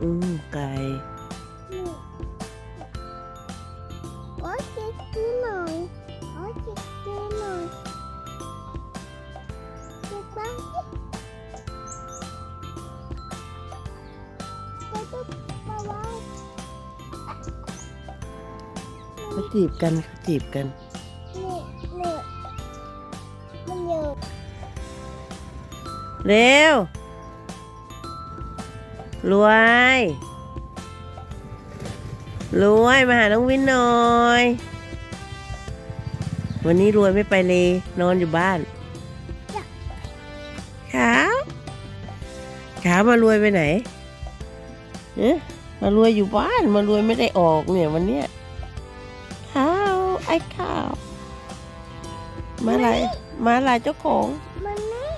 อืมไก่โอ้เจ๊ซื้อหน่อยโอ้ยเจ๊ซื้อหน่อยเจ๊บ้างสิเจ๊จะไปไว้เขาจีบกันเขาจีบกันนี่นี่มันอยู่เร็ว รวย รวยมาหาน้องวินหน่อย วันนี้รวยไม่ไปเลย นอนอยู่บ้านขาวขาวมารวยไปไหนเอ๊ะมารวยอยู่บ้าน มารวยไม่ได้ออกเนี่ยวันเนี้ยขาวไอ้ขาว มาลายมาลายเจ้าของ มันนี่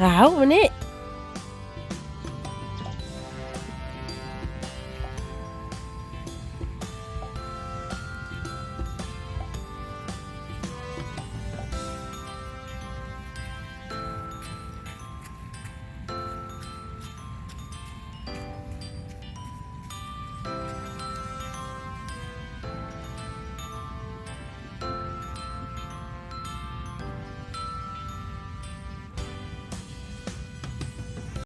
ขาววันนี้ม